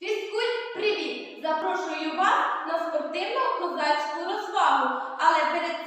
Фізкуль, привіт! Запрошую вас на спортивну козацьку розвагу. Але перед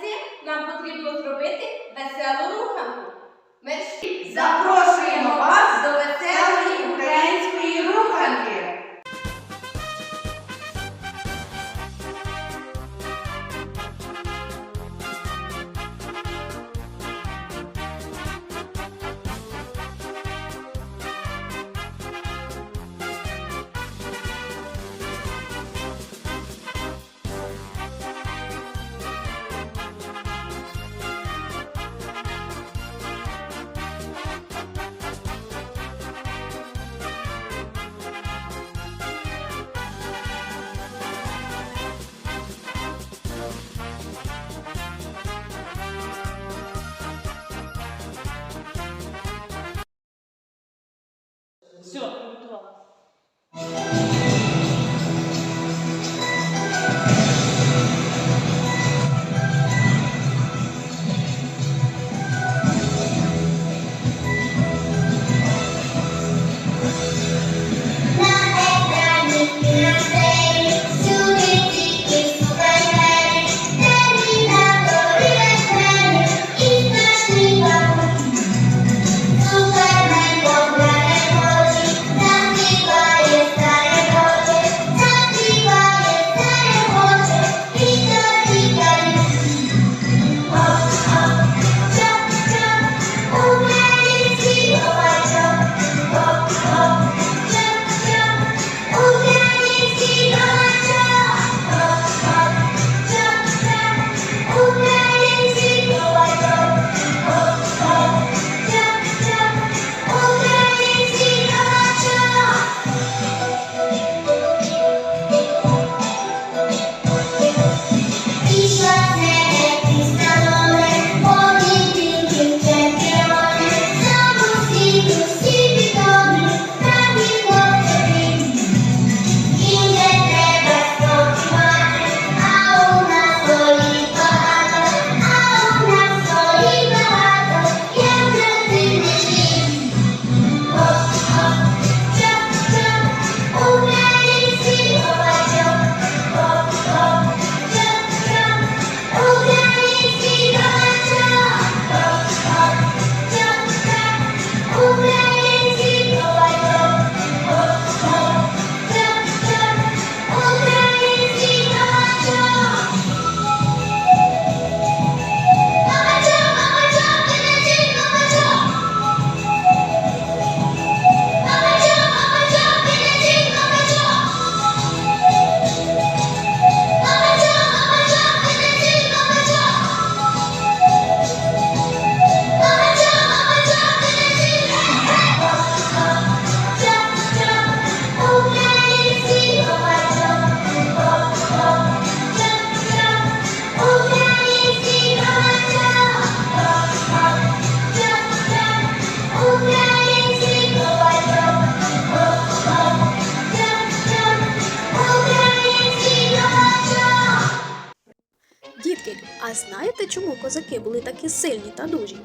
а знаєте, чому козаки були такі сильні та дужі?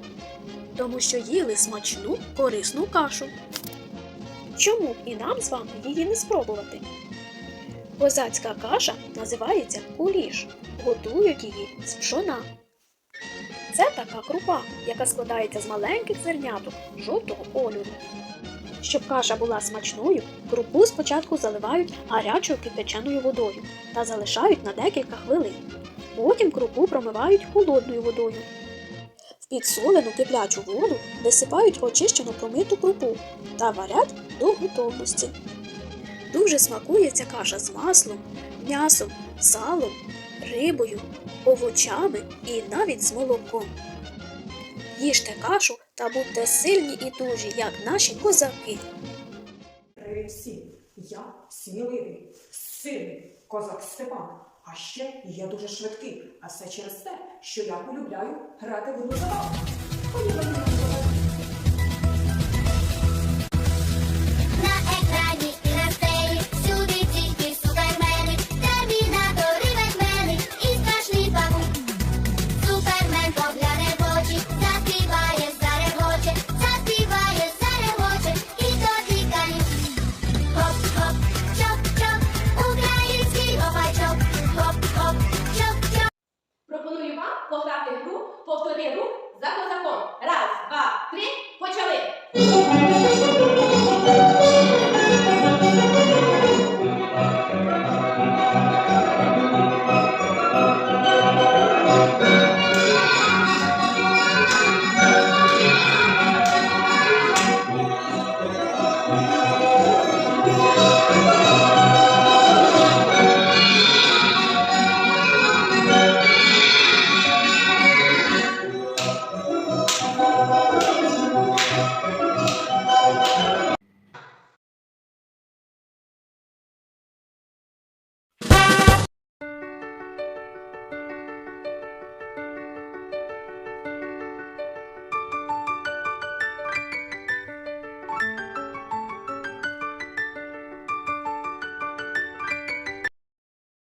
Тому що їли смачну корисну кашу. Чому і нам з вами її не спробувати? Козацька каша називається куліш. Готують її з пшона. Це така крупа, яка складається з маленьких зерняток жовтого кольору. Щоб каша була смачною, крупу спочатку заливають гарячою кипяченою водою та залишають на декілька хвилин. Потім крупу промивають холодною водою. В підсолену киплячу воду висипають очищену промиту крупу та варять до готовності. Дуже смакує ця каша з маслом, м'ясом, салом, рибою, овочами і навіть з молоком. Їжте кашу та будьте сильні і дужі, як наші козаки. Привіт всім! Я сміливий, сильний козак Степан. А ще я дуже швидкий, а все через те, що я полюбляю грати в одну. poder